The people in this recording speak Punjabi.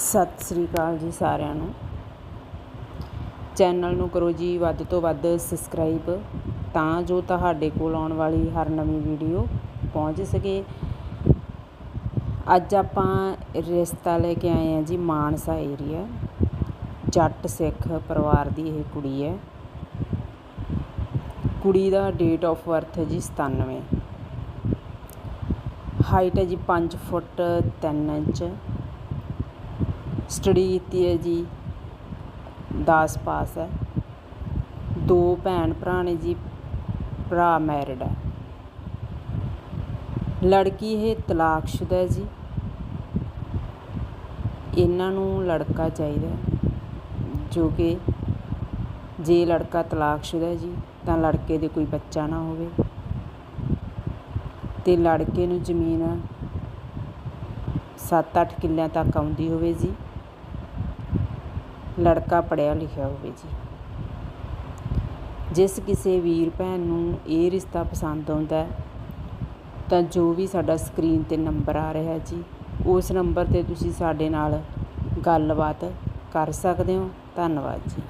ਸਤਿ ਸ੍ਰੀ ਅਕਾਲ ਜੀ ਸਾਰਿਆਂ ਨੂੰ। ਚੈਨਲ ਨੂੰ ਕਰੋ ਜੀ ਵੱਧ ਤੋਂ ਵੱਧ ਸਬਸਕ੍ਰਾਈਬ ਤਾਂ ਜੋ ਤੁਹਾਡੇ ਕੋਲ ਆਉਣ ਵਾਲੀ ਹਰ ਨਵੀਂ ਵੀਡੀਓ ਪਹੁੰਚ ਸਕੇ। ਅੱਜ ਆਪਾਂ ਰਿਸ਼ਤਾ ਲੈ ਕੇ ਆਏ ਹਾਂ ਜੀ ਮਾਨਸਾ ਏਰੀਆ ਜੱਟ ਸਿੱਖ ਪਰਿਵਾਰ ਦੀ ਇਹ ਕੁੜੀ ਹੈ। ਕੁੜੀ ਦਾ ਡੇਟ ਆਫ ਬਰਥ ਹੈ ਜੀ 97 ਹਾਈਟ ਹੈ ਜੀ 5 ਫੁੱਟ 3 ਇੰਚ। ਸਟੱਡੀ ਕੀਤੀ ਹੈ ਜੀ। 10 ਪਾਸ ਹੈ। ਦੋ ਭੈਣ ਭਰਾ ਨੇ ਜੀ, ਭਰਾ ਮੈਰਿਡ ਹੈ। ਲੜਕੀ ਇਹ ਤਲਾਕਸ਼ੁਦਾ ਹੈ ਜੀ। ਇਹਨਾਂ ਨੂੰ ਲੜਕਾ ਚਾਹੀਦਾ ਜੋ ਕਿ ਜੇ ਲੜਕਾ ਤਲਾਕਸ਼ੁਦਾ ਹੈ ਜੀ, ਤਾਂ ਲੜਕੇ ਦੇ ਕੋਈ ਬੱਚਾ ਨਾ ਹੋਵੇ। ਤੇ ਲੜਕੇ ਨੂੰ ਜ਼ਮੀਨ 7-8 ਕਿੱਲਿਆਂ ਤੱਕ ਆਉਂਦੀ ਹੋਵੇ ਜੀ। ਲੜਕਾ ਪੜ੍ਹਿਆ ਲਿਖਿਆ ਹੋਵੇ ਜੀ। ਜਿਸ ਕਿਸੇ ਵੀਰ ਭੈਣ ਨੂੰ ਇਹ ਰਿਸ਼ਤਾ ਪਸੰਦ ਆਉਂਦਾ ਤਾਂ ਜੋ ਵੀ ਸਾਡਾ ਸਕਰੀਨ ਤੇ ਨੰਬਰ ਆ ਰਿਹਾ ਜੀ, ਉਸ ਨੰਬਰ ਤੇ ਤੁਸੀਂ ਸਾਡੇ ਨਾਲ ਗੱਲਬਾਤ ਕਰ ਸਕਦੇ ਹੋ। ਧੰਨਵਾਦ ਜੀ।